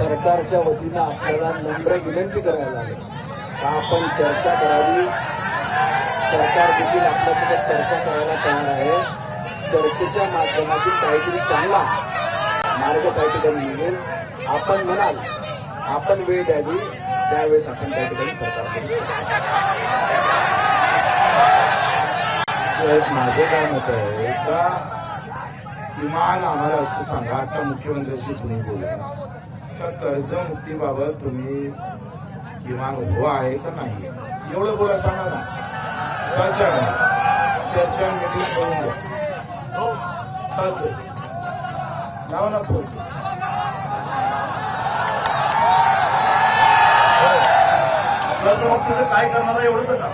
सरकारच्या वतीनं आपल्याला नम्र विनंती करायला लागेल. का आपण चर्चा करावी? सरकार देखील आपल्यासोबत चर्चा करायला तयार आहे. चर्चेच्या माध्यमातून काहीतरी चांगला मार्ग काही ठिकाणी निघेल. आपण म्हणाल आपण वेळ द्यावी. त्यावेळेस आपण काही ठिकाणी सरकार माझं काय मत आहे का? किमान आम्हाला असं सांगा आता मुख्यमंत्र्यांशी तुम्ही बोला. का कर्जमुक्तीबाबत तुम्ही किमान हो आहे का नाही? एवढं बोला सांगा ना. चर्चा चर्चा मिटिंग करून घ्या. हो. चालतंय लावा ना फोन. हो. कर्जमुक्तीचं काय करणार आहे एवढं सांगा.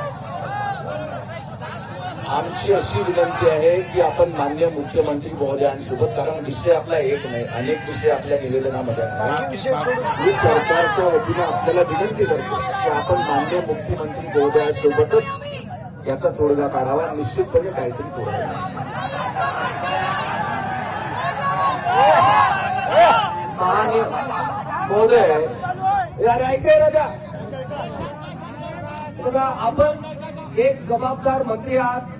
आमची अशी विनंती आहे की आपण मान्य मुख्यमंत्री महोदयांसोबत कारण विषय आपला एक नाही अनेक विषय आपल्या निवेदनामध्ये मी सरकारच्या वतीनं आपल्याला विनंती करतो की आपण मान्य मुख्यमंत्री महोदयासोबतच याचा तोडगा काढावा निश्चितपणे काहीतरी तोडगा माननीय महोदय यार ऐकाय राजा. बघा आपण एक जबाबदार मंत्री आहात.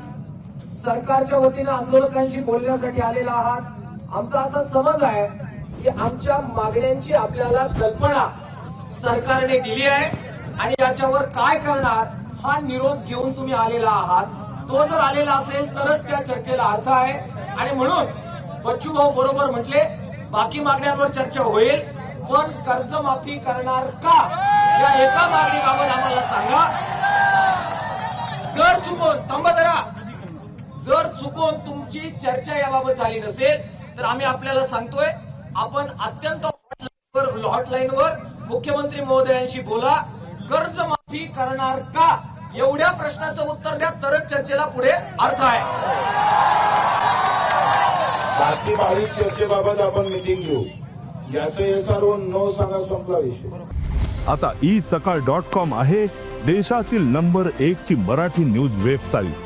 सरकारच्या वतीनं आंदोलकांशी बोलण्यासाठी आलेला आहात. आमचा असा समज आहे की आमच्या मागण्यांची आपल्याला कल्पना सरकारने दिली आहे आणि याच्यावर काय करणार हा निरोप घेऊन तुम्ही आलेला आहात. तो जर आलेला असेल तरच त्या चर्चेला अर्थ आहे. आणि म्हणून बच्चू भाऊ बरोबर म्हटले बाकी मागण्यांवर चर्चा होईल पण कर्जमाफी करणार का? या एका मागणीबाबत आम्हाला सांगा. जर चुकून थांबा जरा. जर चुकून तुमची चर्चा याबाबत झाली नसेल तर आम्ही आपल्याला सांगतोय आपण अत्यंत हॉटलाईनवर मुख्यमंत्री महोदयांशी बोला. कर्जमाफी करणार का? एवढ्या प्रश्नाचं उत्तर द्या तरच चर्चेला पुढे अर्थ आहे. बाकी बारीक चर्चेबाबत आपण मिटिंग घेऊ. याचं नो सांगा संपला विषय. आता ई सकाळ डॉट कॉम आहे देशातील नंबर एक ची मराठी न्यूज वेबसाईट